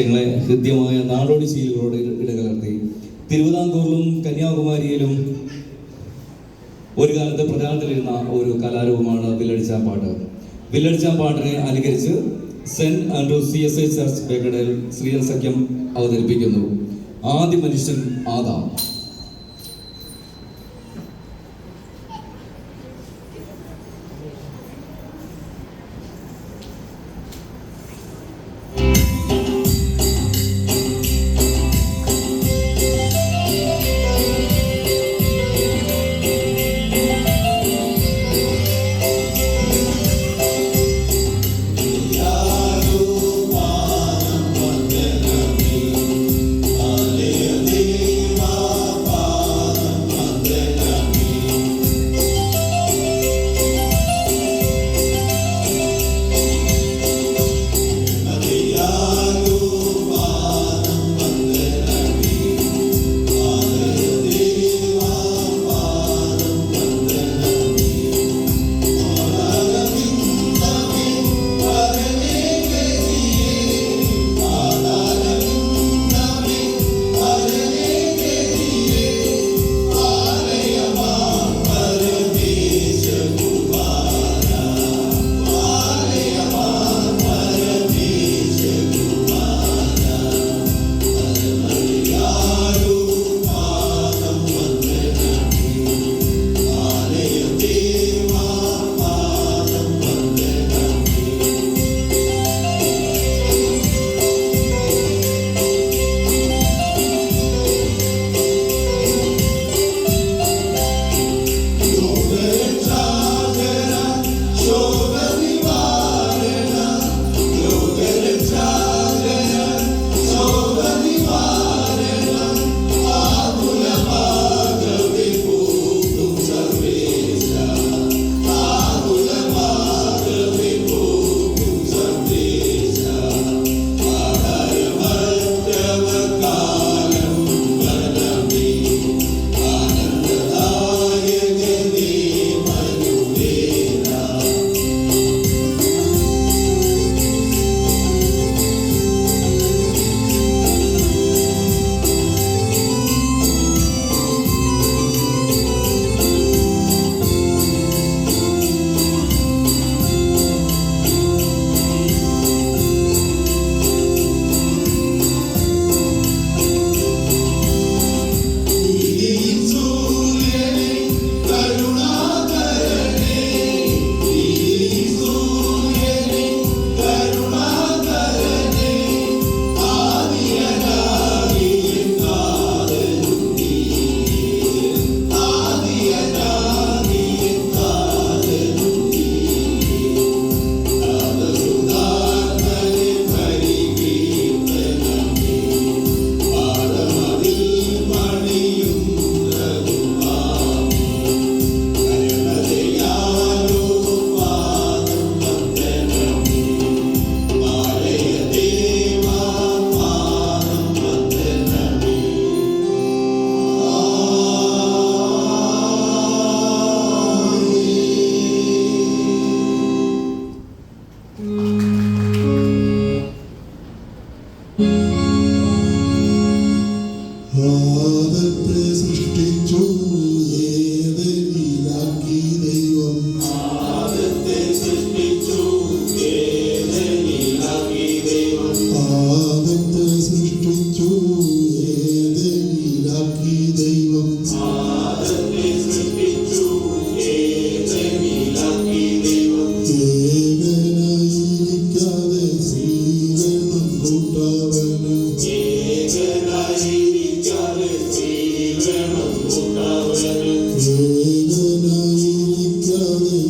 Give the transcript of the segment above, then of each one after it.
ങ്ങളെ ഹൃദ്യമായ നാടോടി ശീലുകളോട് ഇട- ഇടകലർത്തി. തിരുവിതാംകൂറിലും കന്യാകുമാരിയിലും ഒരു കാലത്ത് പ്രചാരത്തിലിരുന്ന ഒരു കലാരൂപമാണ് വില്ലടിച്ചാമ്പാട്ട്. വില്ലടിച്ചാമ്പാട്ടിനെ അനുകരിച്ച് Saint Andrew C S I church ബേക്കഡയിൽ ശ്രീരസഖ്യം അവതരിപ്പിക്കുന്നു. ആദ്യ മനുഷ്യൻ ആദാം.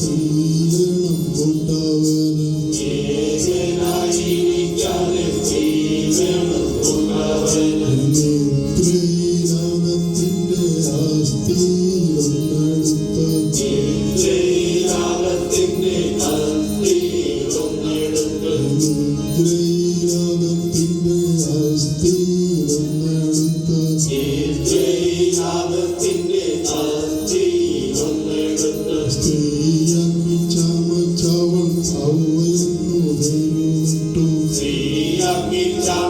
ശ്രീവെണ്ണം കൂട്ടാവനും ഏകനായിരിക്കാതെ ശ്രീവെണ്ണം കൂട്ടാവനും നേത്രയാഗത്തിന്റെ ആസ്തിയിലൊന്നെടുത്ത Jesus.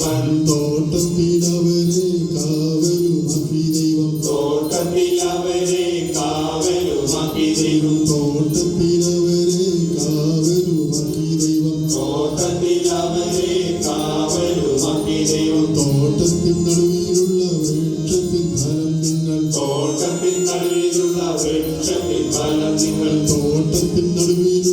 തോട്ടത്തിൽ അവരെ കാവലുമാക്കി ദൈവം തോട്ടത്തിൽ അവരെ കാവലുമാക്കി ദൈവം തോട്ടത്തിൽ അവരെ കാവലുമാക്കി ദൈവം തോട്ടത്തിൽ അവരെ കാവലുമാക്കി ദൈവം തോട്ടത്തിൽ നടുവിലുള്ള വൃക്ഷത്തിൻ ഫലം നിങ്ങൾ. തോട്ടത്തിൽ നടുവിലുള്ള വൃക്ഷത്തിൻ നിങ്ങൾ. തോട്ടത്തിൽ നടുവിൽ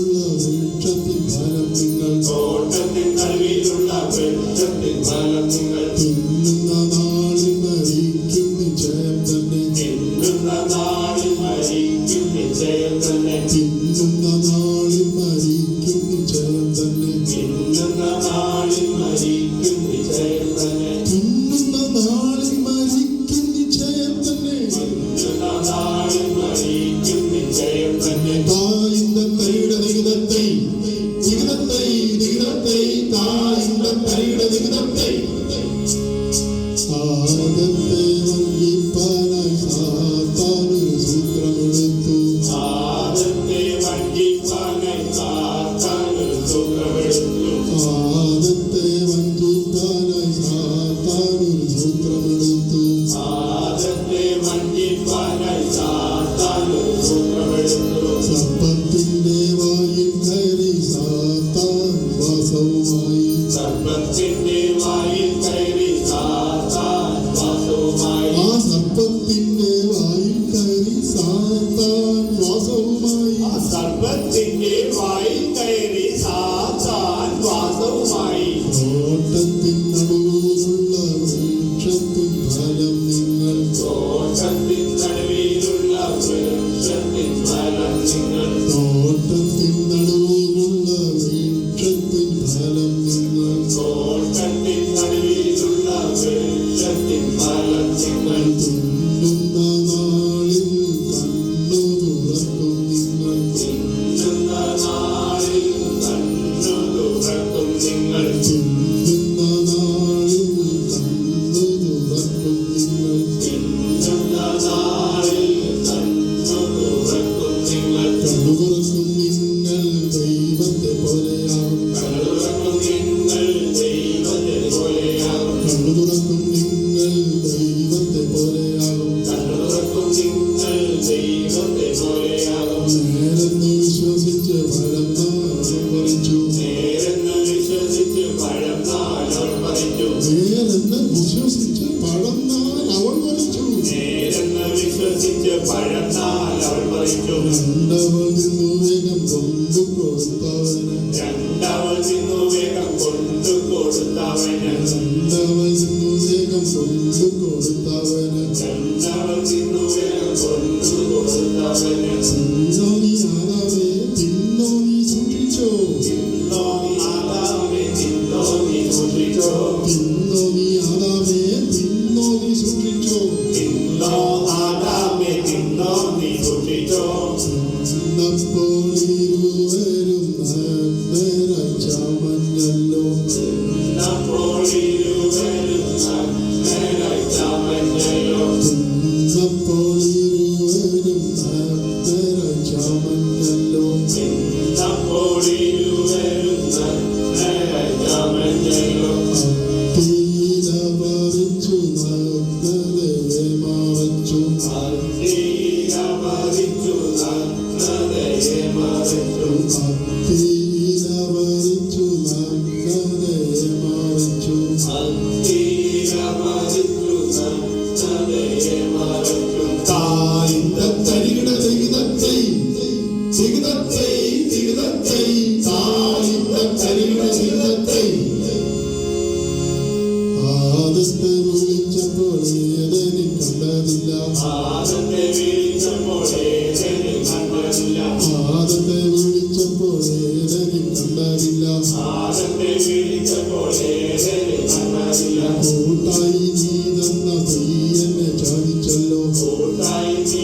ഇന്നും നാളും മരിക്കും വിജയം ചിന്തോ നീ ആരാധയെ ചിന്തോ നീ സൂക്ഷിച്ചോ ക്രിസ്തു വിളിച്ചപ്പോൾ ഏതെനി കണ്ടതില്ല ആദത്തെ വിളിച്ചപ്പോൾ ഏതെനി കണ്ടതില്ല ആദത്തെ വിളിച്ചപ്പോൾ ഏതെനി കണ്ടതില്ല ആദത്തെ വിളിച്ചപ്പോൾ ഏതെനി കണ്ടതില്ല കൂട്ടായി നീ തന്ന ചാടിച്ചല്ലോ. ചാദിച്ചല്ലോ നീ